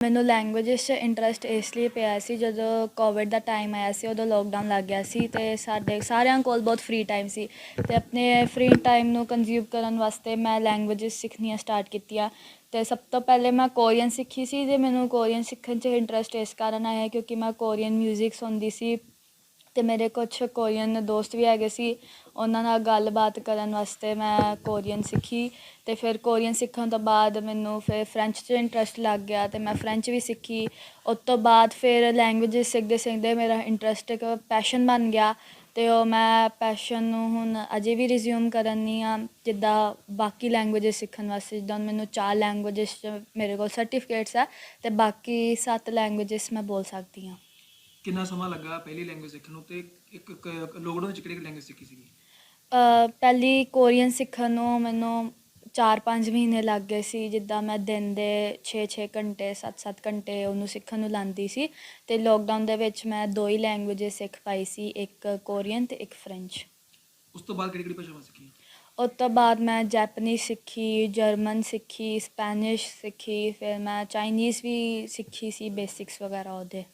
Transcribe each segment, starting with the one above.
ਮੈਨੂੰ ਲੈਂਗੁਏਜਸ 'ਚ ਇੰਟਰਸਟ ਇਸ ਲਈ ਪਿਆ ਸੀ ਜਦੋਂ ਕੋਵਿਡ ਦਾ ਟਾਈਮ ਆਇਆ ਸੀ, ਉਦੋਂ ਲੋਕਡਾਊਨ ਲੱਗ ਗਿਆ ਸੀ ਅਤੇ ਸਾਡੇ ਸਾਰਿਆਂ ਕੋਲ ਬਹੁਤ ਫ੍ਰੀ ਟਾਈਮ ਸੀ ਅਤੇ ਆਪਣੇ ਫ੍ਰੀ ਟਾਈਮ ਨੂੰ ਕੰਜ਼ਿਊਮ ਕਰਨ ਵਾਸਤੇ ਮੈਂ ਲੈਂਗੁਏਜਸ ਸਿੱਖਣੀਆਂ ਸਟਾਰਟ ਕੀਤੀਆਂ ਅਤੇ ਸਭ ਤੋਂ ਪਹਿਲੇ ਮੈਂ ਕੋਰੀਅਨ ਸਿੱਖੀ ਸੀ ਅਤੇ ਮੈਨੂੰ ਕੋਰੀਅਨ ਸਿੱਖਣ 'ਚ ਇੰਟਰਸਟ ਇਸ ਕਾਰਨ ਆਇਆ ਕਿਉਂਕਿ ਮੈਂ ਕੋਰੀਅਨ ਮਿਊਜ਼ਿਕ ਸੁਣਦੀ ਸੀ ਅਤੇ ਮੇਰੇ ਕੁਛ ਕੋਰੀਅਨ ਦੋਸਤ ਵੀ ਹੈਗੇ ਸੀ, ਉਹਨਾਂ ਨਾਲ ਗੱਲਬਾਤ ਕਰਨ ਵਾਸਤੇ ਮੈਂ ਕੋਰੀਅਨ ਸਿੱਖੀ ਅਤੇ ਫਿਰ ਕੋਰੀਅਨ ਸਿੱਖਣ ਤੋਂ ਬਾਅਦ ਮੈਨੂੰ ਫਿਰ ਫਰੈਂਚ 'ਚ ਇੰਟਰਸਟ ਲੱਗ ਗਿਆ ਅਤੇ ਮੈਂ ਫਰੈਂਚ ਵੀ ਸਿੱਖੀ। ਉਹ ਤੋਂ ਬਾਅਦ ਫਿਰ ਲੈਂਗੁਏਜਸ ਸਿੱਖਦੇ ਸਿੱਖਦੇ ਮੇਰਾ ਇੰਟਰਸਟ ਇੱਕ ਪੈਸ਼ਨ ਬਣ ਗਿਆ ਅਤੇ ਉਹ ਮੈਂ ਪੈਸ਼ਨ ਨੂੰ ਹੁਣ ਅਜੇ ਵੀ ਰਿਜ਼ਿਊਮ ਕਰਨੀ ਆ, ਜਿੱਦਾਂ ਬਾਕੀ ਲੈਂਗੁਏਜਸ ਸਿੱਖਣ ਵਾਸਤੇ, ਜਿੱਦਾਂ ਹੁਣ ਮੈਨੂੰ ਚਾਰ ਲੈਂਗੁਏਜਸ 'ਚ ਮੇਰੇ ਕੋਲ ਸਰਟੀਫਿਕੇਟਸ ਆ ਅਤੇ ਬਾਕੀ ਸੱਤ ਲੈਂਗੁਏਜਸ ਮੈਂ ਬੋਲ ਸਕਦੀ ਹਾਂ। ਕਿੰਨਾ ਸਮਾਂ ਲੱਗਾ ਪਹਿਲੀ ਲੈਂਗੁਏਜ ਸਿੱਖਣ ਨੂੰ ਤੇ ਇੱਕ ਲੋਕਡਾਊਨ ਵਿੱਚ ਕਿਹੜੀ ਲੈਂਗੁਏਜ ਸਿੱਖੀ ਸੀਗੀ? ਅ, ਪਹਿਲੀ ਕੋਰੀਅਨ ਸਿੱਖਣ ਨੂੰ ਮੈਨੂੰ 4-5 ਮਹੀਨੇ ਲੱਗ ਗਏ ਸੀ ਜਿੱਦਾਂ ਮੈਂ ਦਿਨ ਦੇ 6-6 ਘੰਟੇ 7-7 ਘੰਟੇ ਉਹਨੂੰ ਸਿੱਖਣ ਨੂੰ ਲਾਂਦੀ ਸੀ ਤੇ ਲੋਕਡਾਊਨ ਦੇ ਵਿੱਚ ਮੈਂ ਦੋ ਹੀ ਲੈਂਗੁਏਜਸ ਸਿੱਖ ਪਾਈ ਸੀ ਇੱਕ ਕੋਰੀਅਨ ਤੇ ਇੱਕ ਫ੍ਰੈਂਚ। ਉਸ ਤੋਂ ਬਾਅਦ ਕਿਹੜੀ ਕਿਹੜੀ ਭਾਸ਼ਾਵਾਂ ਸਿੱਖੀਆਂ? ਉਸ ਤੋਂ ਬਾਅਦ ਮੈਂ ਜੈਪਨੀਜ਼ ਸਿੱਖੀ ਜਰਮਨ ਸਿੱਖੀ ਸਪੈਨਿਸ਼ ਸਿੱਖੀ ਫਿਰ ਮੈਂ ਚਾਈਨੀਜ਼ ਵੀ ਸਿੱਖੀ ਸੀ ਬੇਸਿਕਸ ਵਗੈਰਾ ਉਹਦੇ।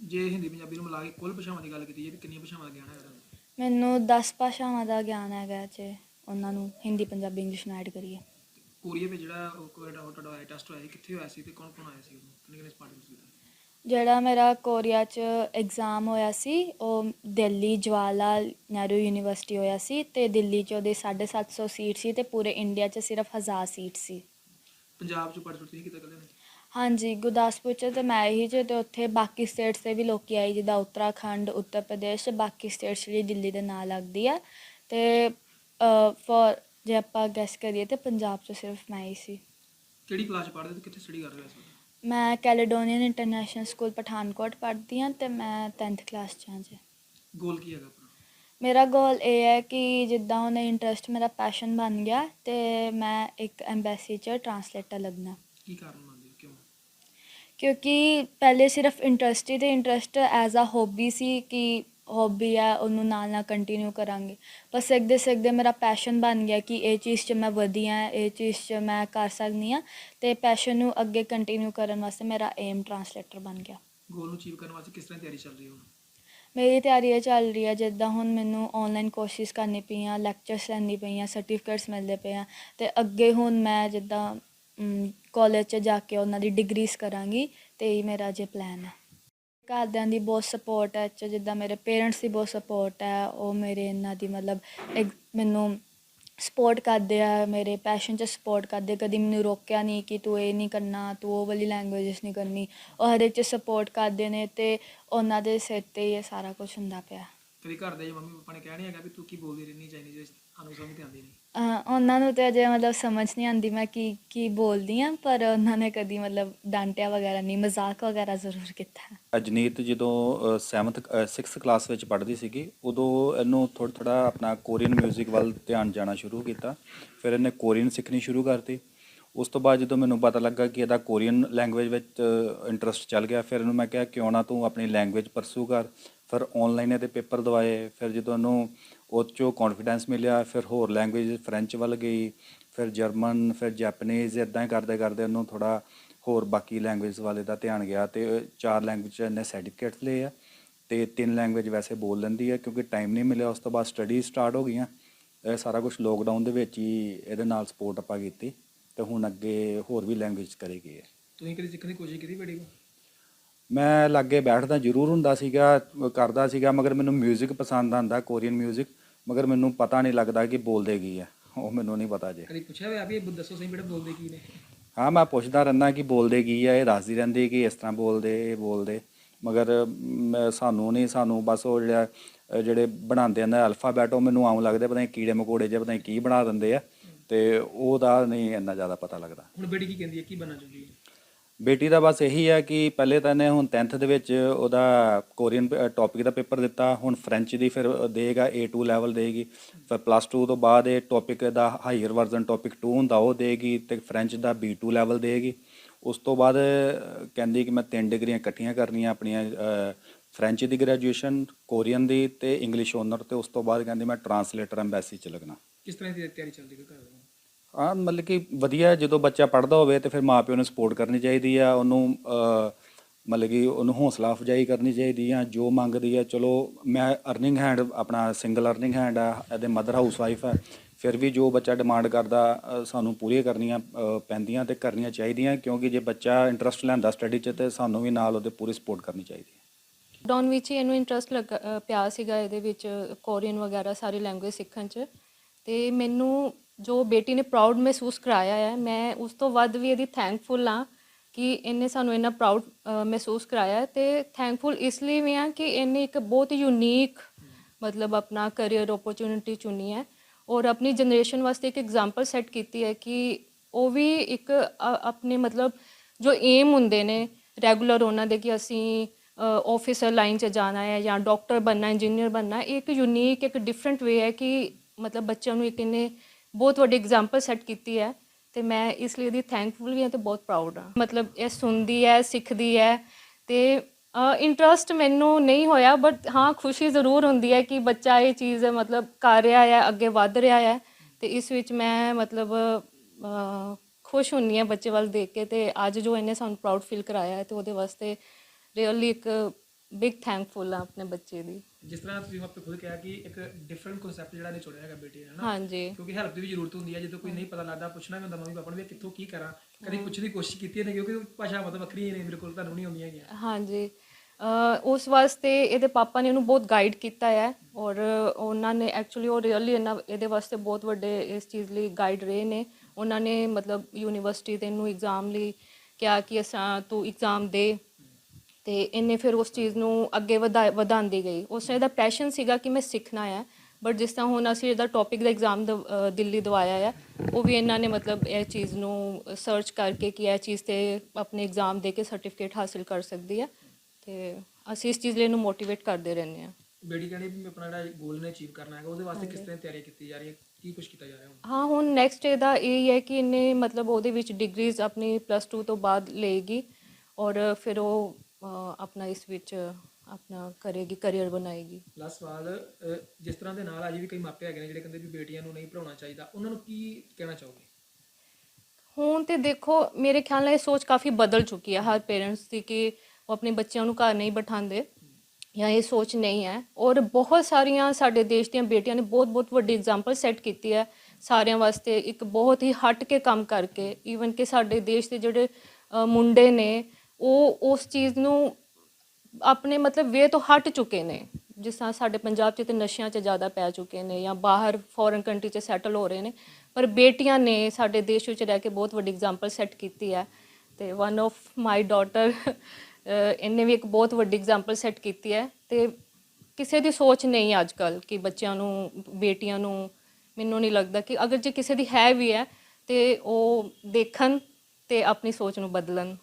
ਜੇ ਹਿੰਦੀ ਪੰਜਾਬੀ ਨੂੰ ਮਿਲਾ ਕੇ ਕੁੱਲ ਭਾਸ਼ਾਵਾਂ ਦੀ ਗੱਲ ਕੀਤੀ ਤਾਂ ਕਿੰਨੀਆਂ ਭਾਸ਼ਾਵਾਂ ਦਾ ਗਿਆਨ ਹੈ ਤੁਹਾਨੂੰ? ਮੈਨੂੰ 10 ਭਾਸ਼ਾਵਾਂ ਦਾ ਗਿਆਨ ਹੈਗਾ ਜੇ ਉਹਨਾਂ ਨੂੰ ਹਿੰਦੀ ਪੰਜਾਬੀ ਇੰਗਲਿਸ਼ ਨਾਲ ਐਡ ਕਰੀਏ। ਕੋਰੀਆ ਵਿੱਚ ਜਿਹੜਾ ਉਹ ਕੋਰੀਆ ਦਾ ਤੁਹਾਡਾ ਟੈਸਟ ਹੋਇਆ ਸੀ ਕਿੱਥੇ ਹੋਇਆ ਸੀ ਤੇ ਕੌਣ ਕੌਣ ਆਇਆ ਸੀ ਉਦੋਂ ਕਿੰਨੇ ਕਿੰਨੇ ਪਾਰਟਿਸਿਪੇਟ ਕੀਤਾ ਜਿਹੜਾ ਮੇਰਾ ਕੋਰੀਆ 'ਚ ਐਗਜ਼ਾਮ ਹੋਇਆ ਸੀ ਉਹ ਦਿੱਲੀ ਜਵਾਹਰ ਲਾਲ ਨਹਿਰੂ ਯੂਨੀਵਰਸਿਟੀ ਹੋਇਆ ਸੀ ਤੇ ਦਿੱਲੀ 'ਚ ਉਹਦੇ 750 ਸੀਟ ਸੀ ਤੇ ਪੂਰੇ ਇੰਡੀਆ 'ਚ ਸਿਰਫ 1000 ਸੀਟ ਸੀ। ਪੰਜਾਬ ਚ ਪਾਰਟਿਸਿਪੇਟ ਕੀਤਾ ਕਦੇ ਨੇ? ਹਾਂਜੀ ਗੁਰਦਾਸਪੁਰ 'ਚ ਤੇ ਮੈਂ ਹੀ 'ਚ ਤੇ ਉੱਥੇ ਬਾਕੀ ਸਟੇਟਸ ਦੇ ਵੀ ਲੋਕੀ ਆਏ ਜਿੱਦਾਂ ਉੱਤਰਾਖੰਡ ਉੱਤਰ ਪ੍ਰਦੇਸ਼ ਬਾਕੀ ਸਟੇਟਸ ਜਿਹੜੀ ਦਿੱਲੀ ਦੇ ਨਾਲ ਲੱਗਦੀ ਆ। ਤੇ ਫॉर ਜੇ ਆਪਾਂ ਗੈਸ ਕਰੀਏ ਤੇ ਪੰਜਾਬ 'ਚ ਸਿਰਫ ਮੈਂ ਹੀ ਸੀ। ਕਿਹੜੀ ਕਲਾਸ ਪੜ੍ਹਦੇ ਤੇ ਕਿੱਥੇ ਸਟੱਡੀ ਕਰ ਰਹੇ ਸੀ ਮੈਂ ਕੈਲੀਡੋਨੀਅਨ ਇੰਟਰਨੈਸ਼ਨਲ ਸਕੂਲ ਪਠਾਨਕੋਟ ਪੜ੍ਹਦੀ ਹਾਂ ਤੇ ਮੈਂ 10th ਕਲਾਸ 'ਚ ਹਾਂ ਜੀ। ਗੋਲ ਕੀ ਹੈਗਾ ਆਪਣਾ? ਮੇਰਾ ਗੋਲ ਇਹ ਹੈ ਕਿ ਜਿੱਦਾਂ ਹੁਣ ਇੰਟਰਸਟ ਮੇਰਾ ਪੈਸ਼ਨ ਬਣ ਗਿਆ ਤੇ ਮੈਂ ਇੱਕ ਐਮਬੈਸੀ 'ਚ ਟਰਾਂਸਲੇਟਰ ਲੱਗਣਾ। ਕੀ ਕਾਰਨ ਕਿਉਂਕਿ ਪਹਿਲੇ ਸਿਰਫ ਇੰਟਰਸਟ ਹੀ ਤੇ ਇੰਟਰਸਟ ਐਜ਼ ਅ ਹੌਬੀ ਸੀ ਕਿ ਹੌਬੀ ਆ ਉਹਨੂੰ ਨਾਲ ਨਾਲ ਕੰਟੀਨਿਊ ਕਰਾਂਗੇ। ਪਰ ਸਿੱਖਦੇ ਸਿੱਖਦੇ ਮੇਰਾ ਪੈਸ਼ਨ ਬਣ ਗਿਆ ਕਿ ਇਹ ਚੀਜ਼ 'ਚ ਮੈਂ ਵਧੀਆ ਇਹ ਚੀਜ਼ 'ਚ ਮੈਂ ਕਰ ਸਕਦੀ ਹਾਂ ਤੇ ਪੈਸ਼ਨ ਨੂੰ ਅੱਗੇ ਕੰਟੀਨਿਊ ਕਰਨ ਵਾਸਤੇ ਮੇਰਾ ਏਮ ਟਰਾਂਸਲੇਟਰ ਬਣ ਗਿਆ। ਗੋਲ ਨੂੰ ਅਚੀਵ ਕਰਨ ਵਾਸਤੇ ਕਿਸ ਤਰ੍ਹਾਂ ਤਿਆਰੀ ਚੱਲ ਰਹੀ ਹੈ ਮੇਰੀ ਤਿਆਰੀ ਇਹ ਚੱਲ ਰਹੀ ਹੈ ਜਿੱਦਾਂ ਹੁਣ ਮੈਨੂੰ ਆਨਲਾਈਨ ਕੋਰਸਿਸ ਕਰਨੀ ਪਈਆਂ ਲੈਕਚਰਸ ਲੈਣੀ ਪਈਆਂ ਸਰਟੀਫਿਕੇਟਸ ਮਿਲਦੇ ਪਏ ਆ ਤੇ ਅੱਗੇ ਹੁਣ ਮੈਂ ਜਿੱਦਾਂ ਕਾਲਜ 'ਚ ਜਾ ਕੇ ਉਹਨਾਂ ਦੀ ਡਿਗਰੀਜ਼ ਕਰਾਂਗੀ ਅਤੇ ਇਹ ਮੇਰਾ ਜੇ ਪਲੈਨ ਹੈ। ਘਰਦਿਆਂ ਦੀ ਬਹੁਤ ਸਪੋਰਟ ਹੈ 'ਚ ਜਿੱਦਾਂ ਮੇਰੇ ਪੇਰੈਂਟਸ ਦੀ ਬਹੁਤ ਸਪੋਰਟ ਹੈ, ਉਹ ਮੇਰੇ ਇਹਨਾਂ ਦੀ ਮਤਲਬ ਇੱਕ ਮੈਨੂੰ ਸਪੋਰਟ ਕਰਦੇ ਆ, ਮੇਰੇ ਪੈਸ਼ਨ 'ਚ ਸਪੋਰਟ ਕਰਦੇ ਕਦੀ ਮੈਨੂੰ ਰੋਕਿਆ ਨਹੀਂ ਕਿ ਤੂੰ ਇਹ ਨਹੀਂ ਕਰਨਾ, ਤੂੰ ਉਹ ਵਾਲੀ ਲੈਂਗੁਏਜਸ ਨਹੀਂ ਕਰਨੀ। ਉਹ ਹਰ ਇੱਕ 'ਚ ਸਪੋਰਟ ਕਰਦੇ ਨੇ ਤੇ ਉਹਨਾਂ ਦੇ ਸਿਰ ਤੇ ਹੀ ਇਹ ਸਾਰਾ ਕੁਝ ਹੁੰਦਾ ਪਿਆ। ਕਦੀ ਘਰ ਦੇ ਜਾਂ ਮੰਮੀ ਪਾਪਾ ਨੇ ਕਹਿ ਨਹੀਂ ਹੈਗਾ ਵੀ ਤੂੰ ਕੀ ਬੋਲਦੀ ਰਹਿੰਦੀ ਚਾਈਨੀਜ਼ ਵਿੱਚ ਸਾਨੂੰ ਸਮਝ ਤੇ ਆਉਂਦੀ ਨਹੀਂ ਅਹ ਉਹਨਾਂ ਨੂੰ ਤੇ ਅਜੇ ਮਤਲਬ ਸਮਝ ਨਹੀਂ ਆਉਂਦੀ ਮੈਂ ਕੀ ਕੀ ਬੋਲਦੀ ਆ ਪਰ ਉਹਨਾਂ ਨੇ ਕਦੀ ਮਤਲਬ ਡਾਂਟਿਆ ਵਗੈਰਾ ਨਹੀਂ ਮਜ਼ਾਕ ਵਗੈਰਾ ਜ਼ਰੂਰ ਕੀਤਾ। ਅਜਨੀਤ ਜਦੋਂ 7th 6th ਕਲਾਸ ਵਿੱਚ ਪੜ੍ਹਦੀ ਸੀਗੀ ਉਦੋਂ ਇਹਨੂੰ ਥੋੜਾ ਥੋੜਾ ਆਪਣਾ ਕੋਰੀਅਨ 뮤직 ਵੱਲ ਧਿਆਨ ਜਾਣਾ ਸ਼ੁਰੂ ਕੀਤਾ। ਫਿਰ ਇਹਨੇ ਕੋਰੀਅਨ ਸਿੱਖਣੀ ਸ਼ੁਰੂ ਕਰਤੀ। ਉਸ ਤੋਂ ਬਾਅਦ ਜਦੋਂ ਮੈਨੂੰ ਪਤਾ ਲੱਗਾ ਕਿ ਇਹਦਾ ਕੋਰੀਅਨ ਲੈਂਗੁਏਜ ਵਿੱਚ ਇੰਟਰਸਟ ਚੱਲ ਗਿਆ ਫਿਰ ਇਹਨੂੰ ਮੈਂ ਕਿਹਾ ਕਿਉਂ ਨਾ ਤੂੰ ਆਪਣੀ ਲੈਂਗੁਏਜ ਪਰਸੂ ਕਰ? ਪਰ ਆਨਲਾਈਨ ਇਹਦੇ ਪੇਪਰ ਦਵਾਏ, ਫਿਰ ਜਦੋਂ ਉਹਨੂੰ ਉਹ 'ਚੋਂ ਕੌਨਫੀਡੈਂਸ ਮਿਲਿਆ, ਫਿਰ ਹੋਰ ਲੈਂਗੁਏਜ ਫ੍ਰੈਂਚ ਵੱਲ ਗਈ, ਫਿਰ ਜਰਮਨ ਫਿਰ ਜੈਪਨੀਜ਼ ਇਦਾਂ ਹੀ ਕਰਦੇ ਕਰਦੇ ਉਹਨੂੰ ਥੋੜਾ ਹੋਰ ਬਾਕੀ ਲੈਂਗੁਏਜ ਵਾਲੇ ਦਾ ਧਿਆਨ ਗਿਆ ਤੇ ਚਾਰ ਲੈਂਗੁਏਜ ਇਹਨੇ ਸਰਟੀਫਿਕੇਟਸ ਲਏ ਆ ਤੇ ਤਿੰਨ ਲੈਂਗੁਏਜ ਵੈਸੇ ਬੋਲ ਲੈਂਦੀ ਹੈ ਕਿਉਂਕਿ ਟਾਈਮ ਨਹੀਂ ਮਿਲਿਆ, ਉਸ ਤੋਂ ਬਾਅਦ ਸਟੱਡੀ ਸਟਾਰਟ ਹੋ ਗਈਆਂ। ਇਹ ਸਾਰਾ ਕੁਝ ਲੋਕਡਾਊਨ ਦੇ ਵਿੱਚ ਹੀ ਇਹਦੇ ਨਾਲ ਸਪੋਰਟ ਆਪਾਂ ਕੀਤੀ ਤੇ ਹੁਣ ਅੱਗੇ ਹੋਰ ਵੀ ਲੈਂਗੁਏਜ ਕਰੇਗੀ ਇਹ ਤੁਸੀਂ ਕਦੀ ਸਿੱਖਣ ਦੀ ਕੋਸ਼ਿਸ਼ ਕੀਤੀ ਬੜੀ ਮੈਂ ਲਾਗੇ ਬੈਠਦਾ ਜ਼ਰੂਰ ਹੁੰਦਾ ਸੀਗਾ ਕਰਦਾ ਸੀਗਾ ਮਗਰ ਮੈਨੂੰ 뮤직 ਪਸੰਦ ਆਂਦਾ ਕੋਰੀਅਨ 뮤직 ਮਗਰ ਮੈਨੂੰ ਪਤਾ ਨਹੀਂ ਲੱਗਦਾ ਕਿ ਬੋਲਦੇ ਕੀ ਆ ਉਹ ਮੈਨੂੰ ਨਹੀਂ ਪਤਾ ਜੇ ਕਦੀ ਪੁੱਛਿਆ ਹੋਇਆ ਵੀ ਇਹ ਦੱਸੋ ਸਹੀ ਬੇਟਾ ਬੋਲਦੇ ਕੀ ਨੇ ਹਾਂ ਮੈਂ ਪੁੱਛਦਾ ਰਹਿੰਦਾ ਕਿ ਬੋਲਦੇ ਕੀ ਆ ਇਹ ਦੱਸਦੀ ਰਹਿੰਦੀ ਕਿ ਇਸ ਤਰ੍ਹਾਂ ਬੋਲਦੇ ਇਹ ਬੋਲਦੇ ਮਗਰ ਮੈਂ- ਸਾਨੂੰ ਨਹੀਂ ਸਾਨੂੰ ਬਸ ਉਹ ਜਿਹੜਾ ਅਹ ਜਿਹੜੇ ਬਣਾਉਂਦੇ ਆ ਨਾ ਅਲਫਾਬੈਟ ਉਹ ਮੈਨੂੰ ਆਉਂ ਲੱਗਦੇ ਪਤਾ ਨਹੀਂ ਕੀੜੇ ਮਕੌੜੇ ਜਿਹੇ ਪਤਾ ਨਹੀਂ ਕੀ ਬਣਾ ਦਿੰਦੇ ਆ ਤੇ ਉਹਦਾ ਨਹੀਂ ਇੰਨਾ ਜ਼ਿਆਦਾ ਪਤਾ ਲੱਗਦਾ ਹੁਣ ਬੇਟੀ ਕੀ ਕਹਿੰਦੀ ਹੈ ਕੀ ਬਣਨਾ ਚਾਹੁੰਦੀ ਹੈ ਬੇਟੀ ਦਾ ਬਸ ਇਹੀ ਹੈ ਕਿ ਪਹਿਲੇ ਤਾਂ ਇਹਨੇ ਹੁਣ 10th ਦੇ ਵਿੱਚ ਉਹਦਾ ਕੋਰੀਅਨ ਟੌਪਿਕ ਦਾ ਪੇਪਰ ਦਿੱਤਾ, ਹੁਣ ਫ੍ਰੈਂਚ ਦੀ ਫਿਰ ਦੇਗਾ A2 ਲੈਵਲ ਦੇਗੀ। ਫਿਰ ਪਲੱਸ 2 ਤੋਂ ਬਾਅਦ ਇਹ ਟੌਪਿਕ ਦਾ ਹਾਇਰ ਵਰਜ਼ਨ ਟੌਪਿਕ 2 ਹੁੰਦਾ, ਉਹ ਦੇਗੀ ਤੇ ਫ੍ਰੈਂਚ ਦਾ B2 ਲੈਵਲ ਦੇਗੀ। ਉਸ ਤੋਂ ਬਾਅਦ ਕਹਿੰਦੀ ਕਿ ਮੈਂ ਤਿੰਨ ਡਿਗਰੀਆਂ ਇਕੱਠੀਆਂ ਕਰਨੀਆਂ ਆਪਣੀਆਂ ਫ੍ਰੈਂਚ ਦੀ ਗ੍ਰੈਜੂਏਸ਼ਨ ਕੋਰੀਅਨ ਦੀ ਤੇ ਇੰਗਲਿਸ਼ ਓਨਰ ਤੇ ਉਸ ਤੋਂ ਬਾਅਦ ਕਹਿੰਦੀ ਮੈਂ ਟਰਾਂਸਲੇਟਰ ਐਮਬੈਸੀ ਚ ਲੱਗਣਾ। ਕਿਸ ਤਰ੍ਹਾਂ ਦੀ ਤਿਆਰੀ ਚੱਲਦੀ ਹੈ ਘਰ? ਆ ਮਤਲਬ ਕਿ ਵਧੀਆ ਜਦੋਂ ਬੱਚਾ ਪੜ੍ਹਦਾ ਹੋਵੇ ਤੇ ਫਿਰ ਮਾਪਿਓ ਨੂੰ ਸਪੋਰਟ ਕਰਨੀ ਚਾਹੀਦੀ ਆ, ਉਹਨੂੰ ਮਤਲਬ ਕਿ ਉਹਨੂੰ ਹੌਸਲਾ ਅਫਜਾਈ ਕਰਨੀ ਚਾਹੀਦੀ ਆ, ਜੋ ਮੰਗਦੀ ਆ, ਚਲੋ ਮੈਂ ਅਰਨਿੰਗ ਹੈਂਡ ਆਪਣਾ ਸਿੰਗਲ ਅਰਨਿੰਗ ਹੈਂਡ ਆ, ਇਹਦੇ ਮਦਰ ਹਾਊਸ ਵਾਈਫ ਆ, ਫਿਰ ਵੀ ਜੋ ਬੱਚਾ ਡਿਮਾਂਡ ਕਰਦਾ ਸਾਨੂੰ ਪੂਰੀਆਂ ਕਰਨੀਆਂ ਪੈਂਦੀਆਂ ਤੇ ਕਰਨੀਆਂ ਚਾਹੀਦੀਆਂ, ਕਿਉਂਕਿ ਜੇ ਬੱਚਾ ਇੰਟਰਸਟ ਲੈਂਦਾ ਸਟੱਡੀ 'ਚ ਤੇ ਸਾਨੂੰ ਵੀ ਨਾਲ ਉਹਦੇ ਪੂਰੀ ਸਪੋਰਟ ਕਰਨੀ ਚਾਹੀਦੀ ਹੈ ਡਾਊਨ ਵਿੱਚ ਹੀ ਇਹਨੂੰ ਇੰਟਰਸਟ ਲੱਗਾ ਪਿਆ ਸੀਗਾ ਇਹਦੇ ਵਿੱਚ ਕੋਰੀਅਨ ਵਗੈਰਾ, ਸਾਰੀ ਲੈਂਗੁਏਜ ਸਿੱਖਣ 'ਚ, ਤੇ ਮੈਨੂੰ ਜੋ ਬੇਟੀ ਨੇ ਪ੍ਰਾਊਡ ਮਹਿਸੂਸ ਕਰਾਇਆ ਹੈ, ਮੈਂ ਉਸ ਤੋਂ ਵੱਧ ਵੀ ਇਹਦੀ ਥੈਂਕਫੁਲ ਹਾਂ ਕਿ ਇਹਨੇ ਸਾਨੂੰ ਇੰਨਾ ਪ੍ਰਾਊਡ ਮਹਿਸੂਸ ਕਰਾਇਆ ਤੇ ਥੈਂਕਫੁਲ ਇਸ ਲਈ ਵੀ ਹਾਂ ਕਿ ਇਹਨੇ ਇੱਕ ਬਹੁਤ ਯੂਨੀਕ ਮਤਲਬ ਆਪਣਾ ਕੈਰੀਅਰ ਓਪਰਚ्युनिटी ਚੁਣੀ ਹੈ ਔਰ ਆਪਣੀ ਜਨਰੇਸ਼ਨ ਵਾਸਤੇ ਇੱਕ ਐਗਜ਼ਾਮਪਲ ਸੈੱਟ ਕੀਤੀ ਹੈ ਕਿ ਉਹ ਵੀ ਇੱਕ ਆਪਣੇ ਮਤਲਬ ਜੋ ਏਮ ਹੁੰਦੇ ਨੇ ਰੈਗੂਲਰ ਉਹਨਾਂ ਦੇ ਕਿ ਅਸੀਂ ਆਫੀਸਰ ਲਾਈਨ 'ਚ ਜਾਣਾ ਹੈ ਜਾਂ ਡਾਕਟਰ ਬੰਨਾ ਇੰਜੀਨੀਅਰ ਬੰਨਾ ਇੱਕ ਯੂਨੀਕ ਇੱਕ ਡਿਫਰੈਂਟ ਵੇ ਹੈ ਕਿ ਮਤਲਬ ਬੱਚਿਆਂ ਨੂੰ ਇੱਕ ਇਹਨੇ ਬਹੁਤ ਵੱਡੀ ਐਗਜ਼ਾਮਪਲ ਸੈੱਟ ਕੀਤੀ ਹੈ ਤੇ ਮੈਂ ਇਸ ਲਈ ਉਹਦੀ ਥੈਂਕਫੁਲ ਵੀ ਹਾਂ ਤੇ ਬਹੁਤ ਪ੍ਰਾਊਡ ਹਾਂ। ਮਤਲਬ ਇਹ ਸੁਣਦੀ ਹੈ, ਸਿੱਖਦੀ ਹੈ ਤੇ ਇੰਟਰਸਟ ਮੈਨੂੰ ਨਹੀਂ ਹੋਇਆ ਬਟ ਹਾਂ, ਖੁਸ਼ੀ ਜ਼ਰੂਰ ਹੁੰਦੀ ਹੈ ਕਿ ਬੱਚਾ ਇਹ ਚੀਜ਼ ਮਤਲਬ ਕਰ ਰਿਹਾ ਹੈ, ਅੱਗੇ ਵੱਧ ਰਿਹਾ ਹੈ ਤੇ ਇਸ ਵਿੱਚ ਮੈਂ ਮਤਲਬ ਖੁਸ਼ ਹੁੰਨੀ ਹਾਂ ਬੱਚੇ ਵੱਲ ਦੇਖ ਕੇ ਤੇ ਅੱਜ ਜੋ ਇਹਨੇ ਸਾਨੂੰ ਪ੍ਰਾਊਡ ਫੀਲ ਕਰਾਇਆ ਹੈ ਤੇ ਉਹਦੇ ਵਾਸਤੇ ਰੀਅਲੀ ਇੱਕ ਬਿਗ ਥੈਂਕਫੁਲ ਆ ਆਪਣੇ ਬੱਚੇ ਦੀ। ਜਿਸ ਤਰ੍ਹਾਂ ਤੁਸੀਂ ਆਪੇ ਖੁਦ ਕਿਹਾ ਕਿ ਇੱਕ ਡਿਫਰੈਂਟ ਕਨਸੈਪਟ ਜਿਹੜਾ ਨੇ ਚੁਣਿਆ ਹੈਗਾ ਬੇਟੀ ਨੇ ਨਾ ਹਾਂਜੀ। ਕਿਉਂਕਿ ਹੈਲਪ ਦੀ ਵੀ ਜ਼ਰੂਰਤ ਹੁੰਦੀ ਹੈ ਜਦੋਂ ਕੋਈ ਨਹੀਂ ਪਤਾ ਲੱਗਦਾ ਪੁੱਛਣਾ ਵੀ ਹੁੰਦਾ ਮੰਮੀ ਪਾਪਾ ਨੂੰ ਵੀ ਕਿੱਥੋਂ ਕੀ ਕਰਾਂ ਕਦੀ ਪੁੱਛਣ ਦੀ ਕੋਸ਼ਿਸ਼ ਕੀਤੀ ਹੈ ਨਹੀਂ ਕਿਉਂਕਿ ਭਾਸ਼ਾ ਮਤਲਬ ਵੱਖਰੀ ਨੇ ਬਿਲਕੁਲ ਤੁਹਾਨੂੰ ਨਹੀਂ ਆਉਂਦੀਆਂ ਹੈਗੀਆਂ। ਹਾਂਜੀ। ਉਸ ਵਾਸਤੇ ਇਹਦੇ ਪਾਪਾ ਨੇ ਉਹਨੂੰ ਬਹੁਤ ਗਾਈਡ ਕੀਤਾ ਹੈ ਔਰ ਉਹਨਾਂ ਨੇ ਐਕਚੁਅਲੀ ਉਹ ਰੀਅਲੀ ਇਹਨਾਂ ਇਹਦੇ ਵਾਸਤੇ ਬਹੁਤ ਵੱਡੇ ਇਸ ਚੀਜ਼ ਲਈ ਗਾਈਡ ਰਹੇ ਨੇ। ਉਹਨਾਂ ਨੇ ਮਤਲਬ ਯੂਨੀਵਰਸਿਟੀ ਦੇ ਇਹਨੂੰ ਐਗਜ਼ਾਮ ਲਈ ਕਿਹਾ ਕਿ ਅਸਾਂ ਤੂੰ ਐਗਜ਼ਾਮ ਦੇ ਤੇ ਇਹਨੇ ਫਿਰ ਉਸ ਚੀਜ਼ ਨੂੰ ਅੱਗੇ ਵਧਾ ਵਧਾਉਂਦੀ ਗਈ। ਉਸ ਦਾ ਪੈਸ਼ਨ ਸੀਗਾ ਕਿ ਮੈਂ ਸਿੱਖਣਾ ਹੈ ਬਟ ਜਿਸ ਤਰ੍ਹਾਂ ਹੁਣ ਅਸੀਂ ਇਹਦਾ ਟੌਪਿਕ ਦਾ ਐਗਜ਼ਾਮ ਦਿੱਲੀ ਦਵਾਇਆ ਹੈ ਉਹ ਵੀ ਇਹਨਾਂ ਨੇ ਮਤਲਬ ਇਹ ਚੀਜ਼ ਨੂੰ ਸਰਚ ਕਰਕੇ ਕਿ ਇਹ ਚੀਜ਼ ਤੇ ਆਪਣੇ ਐਗਜ਼ਾਮ ਦੇ ਕੇ ਸਰਟੀਫਿਕੇਟ ਹਾਸਿਲ ਕਰ ਸਕਦੀ ਹੈ ਤੇ ਅਸੀਂ ਇਸ ਚੀਜ਼ ਲਈ ਇਹਨੂੰ ਮੋਟੀਵੇਟ ਕਰਦੇ ਰਹਿੰਦੇ ਹਾਂ ਬੇਟੀ ਕਹਿੰਦੀ ਵੀ ਆਪਣਾ ਜਿਹੜਾ ਗੋਲ ਨੇ ਅਚੀਵ ਕਰਨਾ ਹੈਗਾ ਉਹਦੇ ਵਾਸਤੇ ਕਿਸ ਤਰ੍ਹਾਂ ਤਿਆਰੀ ਕੀਤੀ ਜਾ ਰਹੀ ਹੈ? ਕੀ ਕੁਝ ਕੀਤਾ ਜਾ ਰਿਹਾ ਹੁਣ? ਹਾਂ ਹੁਣ ਨੈਕਸਟ ਇਹਦਾ ਇਹ ਹੀ ਹੈ ਕਿ ਇਹਨੇ ਮਤਲਬ ਉਹਦੇ ਵਿੱਚ ਡਿਗਰੀਜ਼ ਆਪਣੀ ਪਲੱਸ 2 ਤੋਂ ਬਾਅਦ ਲਏਗੀ। ਔਰ ਫਿਰ ਉਹ ਆਪਣਾ ਇਸ ਵਿੱਚ ਆਪਣਾ ਕਰੇਗੀ ਕੈਰੀਅਰ ਬਣਾਏਗੀ। ਲਾਸਟ ਸਵਾਲ ਅਹ, ਜਿਸ ਤਰ੍ਹਾਂ ਦੇ ਨਾਲ ਅਜੇ ਵੀ ਕਈ ਮਾਪੇ ਹੈਗੇ ਨੇ ਜਿਹੜੇ ਕਹਿੰਦੇ ਵੀ ਬੇਟੀਆਂ ਨੂੰ ਨਹੀਂ ਪੜਾਉਣਾ ਚਾਹੀਦਾ ਉਹਨਾਂ ਨੂੰ ਕੀ ਕਹਿਣਾ ਚਾਹੋਗੇ? ਹੁਣ ਤੇ ਦੇਖੋ ਮੇਰੇ ਖਿਆਲ ਨਾਲ ਇਹ ਸੋਚ ਕਾਫੀ ਬਦਲ ਚੁੱਕੀ ਹੈ ਹਰ ਪੇਰੈਂਟਸ ਦੀ ਕਿ ਉਹ ਆਪਣੇ ਬੱਚਿਆਂ ਨੂੰ ਘਰ ਨਹੀਂ ਬਿਠਾਉਂਦੇ ਜਾਂ ਇਹ ਸੋਚ ਨਹੀਂ ਹੈ। ਔਰ ਬਹੁਤ ਸਾਰੀਆਂ ਸਾਡੇ ਦੇਸ਼ ਦੀਆਂ ਬੇਟੀਆਂ ਨੇ ਬਹੁਤ ਬਹੁਤ ਵੱਡੀ ਐਗਜ਼ਾਮਪਲ ਸੈੱਟ ਕੀਤੀ ਹੈ ਸਾਰਿਆਂ ਵਾਸਤੇ ਇੱਕ ਬਹੁਤ ਹੀ ਹਟ ਕੇ ਕੰਮ ਕਰਕੇ ਈਵਨ ਕਿ ਸਾਡੇ ਦੇਸ਼ ਦੇ ਜਿਹੜੇ ਅ, ਮੁੰਡੇ ਨੇ ਉਹ ਉਸ ਚੀਜ਼ ਨੂੰ ਆਪਣੇ ਮਤਲਬ ਵੇ ਤੋਂ ਹਟ ਚੁੱਕੇ ਨੇ। ਜਿਸ ਤਰ੍ਹਾਂ ਸਾਡੇ ਪੰਜਾਬ 'ਚ ਤੇ ਨਸ਼ਿਆਂ 'ਚ ਜ਼ਿਆਦਾ ਪੈ ਚੁੱਕੇ ਨੇ ਜਾਂ ਬਾਹਰ ਫੋਰਨ ਕੰਟਰੀ 'ਚ ਸੈਟਲ ਹੋ ਰਹੇ ਨੇ। ਪਰ ਬੇਟੀਆਂ ਨੇ ਸਾਡੇ ਦੇਸ਼ ਵਿੱਚ ਰਹਿ ਕੇ ਬਹੁਤ ਵੱਡੀ ਐਗਜ਼ਾਮਪਲ ਸੈੱਟ ਕੀਤੀ ਹੈ ਤੇ ਵਨ ਆਫ ਮਾਈ ਡਾਟਰ ਇਹਨੇ ਵੀ ਇੱਕ ਬਹੁਤ ਵੱਡੀ ਐਗਜ਼ਾਮਪਲ ਸੈੱਟ ਕੀਤੀ ਹੈ ਤੇ ਕਿਸੇ ਦੀ ਸੋਚ ਨਹੀਂ ਅੱਜ ਕੱਲ ਕਿ ਬੱਚਿਆਂ ਨੂੰ, ਬੇਟੀਆਂ ਨੂੰ ਮੈਨੂੰ ਨਹੀਂ ਲੱਗਦਾ ਕਿ ਅਗਰ ਜੇ ਕਿਸੇ ਦੀ ਹੈ ਵੀ ਹੈ ਤੇ ਉਹ ਦੇਖਣ ਤੇ ਆਪਣੀ ਸੋਚ ਨੂੰ ਬਦਲਣ।